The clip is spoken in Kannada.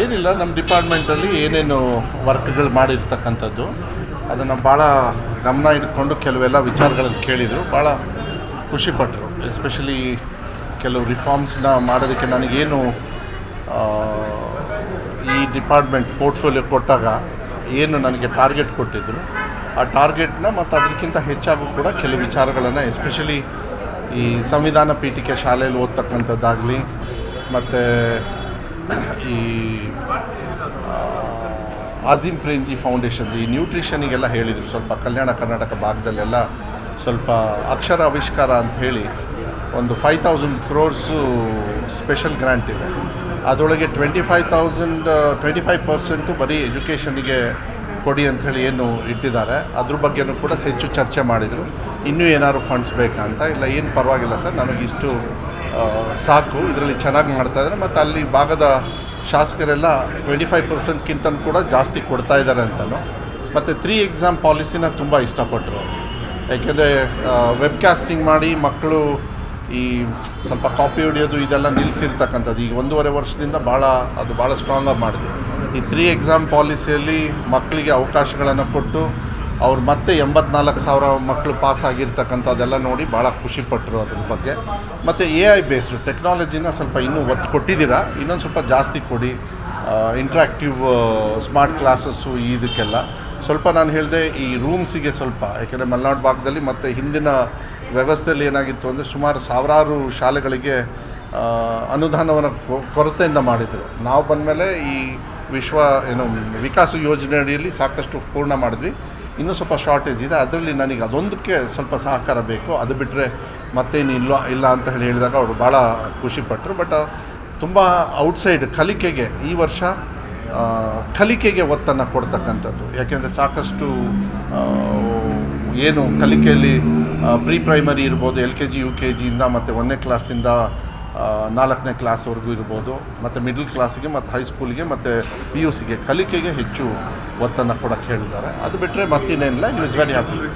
ಏನಿಲ್ಲ ನಮ್ಮ ಡಿಪಾರ್ಟ್ಮೆಂಟಲ್ಲಿ ಏನೇನು ವರ್ಕ್ಗಳು ಮಾಡಿರ್ತಕ್ಕಂಥದ್ದು, ಅದನ್ನು ಭಾಳ ಗಮನ ಇಟ್ಕೊಂಡು ಕೆಲವೆಲ್ಲ ವಿಚಾರಗಳನ್ನು ಕೇಳಿದರು. ಭಾಳ ಖುಷಿಪಟ್ಟರು ಎಸ್ಪೆಷಲಿ ಕೆಲವು ರಿಫಾರ್ಮ್ಸ್ನ ಮಾಡೋದಕ್ಕೆ ನನಗೇನು ಈ ಡಿಪಾರ್ಟ್ಮೆಂಟ್ ಪೋರ್ಟ್ಫೋಲಿಯೋ ಕೊಟ್ಟಾಗ ಏನು ನನಗೆ ಟಾರ್ಗೆಟ್ ಕೊಟ್ಟಿದ್ದರು ಆ ಟಾರ್ಗೆಟ್ನ ಮತ್ತು ಅದಕ್ಕಿಂತ ಹೆಚ್ಚಾಗೂ ಕೂಡ ಕೆಲವು ವಿಚಾರಗಳನ್ನು ಎಸ್ಪೆಷಲಿ ಈ ಸಂವಿಧಾನ ಪೀಠಿಕೆ ಶಾಲೆಯಲ್ಲಿ ಓದ್ತಕ್ಕಂಥದ್ದಾಗಲಿ, ಮತ್ತು ಈ ಆಜಿಮ್ ಪ್ರೇಮ್ಜಿ ಫೌಂಡೇಶನ್ ಈ ನ್ಯೂಟ್ರಿಷನಿಗೆಲ್ಲ ಹೇಳಿದರು. ಸ್ವಲ್ಪ ಕಲ್ಯಾಣ ಕರ್ನಾಟಕ ಭಾಗದಲ್ಲೆಲ್ಲ ಸ್ವಲ್ಪ ಅಕ್ಷರ ಆವಿಷ್ಕಾರ ಅಂತ ಹೇಳಿ ಒಂದು five thousand crores special grant ಇದೆ. ಅದರೊಳಗೆ twenty five thousand twenty five percent ಬರೀ ಎಜುಕೇಷನಿಗೆ ಕೊಡಿ ಅಂಥೇಳಿ ಏನು ಇಟ್ಟಿದ್ದಾರೆ. ಅದ್ರ ಬಗ್ಗೆನೂ ಕೂಡ ಹೆಚ್ಚು ಚರ್ಚೆ ಮಾಡಿದರು. ಇನ್ನೂ ಏನಾದ್ರು ಫಂಡ್ಸ್ ಬೇಕಾ ಅಂತ? ಇಲ್ಲ, ಏನು ಪರವಾಗಿಲ್ಲ ಸರ್. ನಮಗಿಷ್ಟು ಸಾಕು. ಇದರಲ್ಲಿ ಚೆನ್ನಾಗಿ ಮಾಡ್ತಾಯಿದ್ದಾರೆ ಮತ್ತು ಅಲ್ಲಿ ಭಾಗದ ಶಾಸಕರೆಲ್ಲ ಟ್ವೆಂಟಿ ಫೈವ್ ಪರ್ಸೆಂಟ್ಗಿಂತ ಕೂಡ ಜಾಸ್ತಿ ಕೊಡ್ತಾ ಇದ್ದಾರೆ ಅಂತಲೂ. ಮತ್ತು ತ್ರೀ ಎಕ್ಸಾಮ್ ಪಾಲಿಸಿನ ತುಂಬ ಇಷ್ಟಪಟ್ಟರು ಯಾಕೆಂದರೆ ವೆಬ್ ಕಾಸ್ಟಿಂಗ್ ಮಾಡಿ ಮಕ್ಕಳು ಈ ಸ್ವಲ್ಪ ಕಾಪಿ ಹೊಡಿಯೋದು ಇದೆಲ್ಲ ನಿಲ್ಲಿಸಿರ್ತಕ್ಕಂಥದ್ದು ಈಗ ಒಂದೂವರೆ ವರ್ಷದಿಂದ ಭಾಳ, ಅದು ಭಾಳ ಸ್ಟ್ರಾಂಗಾಗಿ ಮಾಡಿದೆ. ಈ ತ್ರೀ ಎಕ್ಸಾಮ್ ಪಾಲಿಸಿಯಲ್ಲಿ ಮಕ್ಕಳಿಗೆ ಅವಕಾಶಗಳನ್ನು ಕೊಟ್ಟು ಅವ್ರು ಮತ್ತೆ ಎಂಬತ್ನಾಲ್ಕು ಸಾವಿರ ಮಕ್ಕಳು ಪಾಸ್ ಆಗಿರ್ತಕ್ಕಂಥದ್ದೆಲ್ಲ ನೋಡಿ ಭಾಳ ಖುಷಿಪಟ್ಟರು ಅದ್ರ ಬಗ್ಗೆ. ಮತ್ತು ಎ ಐ ಬೇಸ್ಡ್ ಟೆಕ್ನಾಲಜಿನ ಸ್ವಲ್ಪ ಇನ್ನೂ ಒತ್ತು ಕೊಟ್ಟಿದ್ದೀರಾ? ಇನ್ನೊಂದು ಸ್ವಲ್ಪ ಜಾಸ್ತಿ ಕೊಡಿ. ಇಂಟ್ರಾಕ್ಟಿವ್ ಸ್ಮಾರ್ಟ್ ಕ್ಲಾಸಸ್ಸು ಇದಕ್ಕೆಲ್ಲ. ಸ್ವಲ್ಪ ನಾನು ಹೇಳಿದೆ ಈ ರೂಮ್ಸಿಗೆ ಸ್ವಲ್ಪ, ಯಾಕೆಂದರೆ ಮಲೆನಾಡು ಭಾಗದಲ್ಲಿ ಮತ್ತು ಹಿಂದಿನ ವ್ಯವಸ್ಥೆಯಲ್ಲಿ ಏನಾಗಿತ್ತು ಅಂದರೆ ಸುಮಾರು ಸಾವಿರಾರು ಶಾಲೆಗಳಿಗೆ ಅನುದಾನವನ್ನು ಕೊರತೆಯಿಂದ ಮಾಡಿದರು. ನಾವು ಬಂದಮೇಲೆ ಈ ವಿಶ್ವ, ಏನು, ವಿಕಾಸ ಯೋಜನೆ ಅಡಿಯಲ್ಲಿ ಸಾಕಷ್ಟು ಪೂರ್ಣ ಮಾಡಿದ್ವಿ. ಇನ್ನೂ ಸ್ವಲ್ಪ ಶಾರ್ಟೇಜ್ ಇದೆ. ಅದರಲ್ಲಿ ನನಗೆ ಅದೊಂದಕ್ಕೆ ಸ್ವಲ್ಪ ಸಹಕಾರ ಬೇಕು. ಅದು ಬಿಟ್ಟರೆ ಮತ್ತೇನು ಇಲ್ಲ ಇಲ್ಲ ಅಂತ ಹೇಳಿ ಹೇಳಿದಾಗ ಅವರು ಭಾಳ ಖುಷಿಪಟ್ಟರು ಬಟ್ ತುಂಬ ಔಟ್ಸೈಡ್ ಕಲಿಕೆಗೆ ಈ ವರ್ಷ ಕಲಿಕೆಗೆ ಒತ್ತನ್ನು ಕೊಡ್ತಕ್ಕಂಥದ್ದು. ಯಾಕೆಂದರೆ ಸಾಕಷ್ಟು ಏನು ಕಲಿಕೆಯಲ್ಲಿ ಪ್ರೀ ಪ್ರೈಮರಿ ಇರ್ಬೋದು, L K G, U K ಜಿಯಿಂದ ಮತ್ತು ಒಂದನೇ ಕ್ಲಾಸಿಂದ ನಾಲ್ಕನೇ ಕ್ಲಾಸ್ವರೆಗೂ ಇರ್ಬೋದು, ಮತ್ತು ಮಿಡ್ಲ್ ಕ್ಲಾಸಿಗೆ ಮತ್ತು ಹೈಸ್ಕೂಲಿಗೆ ಮತ್ತು ಪಿ ಯು ಸಿಗೆ ಕಲಿಕೆಗೆ ಹೆಚ್ಚು ಒತ್ತನ್ನು ಕೊಡೋಕ್ಕೆ ಹೇಳಿದ್ದಾರೆ ಅದು ಬಿಟ್ಟರೆ ಮತ್ತಿನ್ನೇನಿಲ್ಲ. It is very happy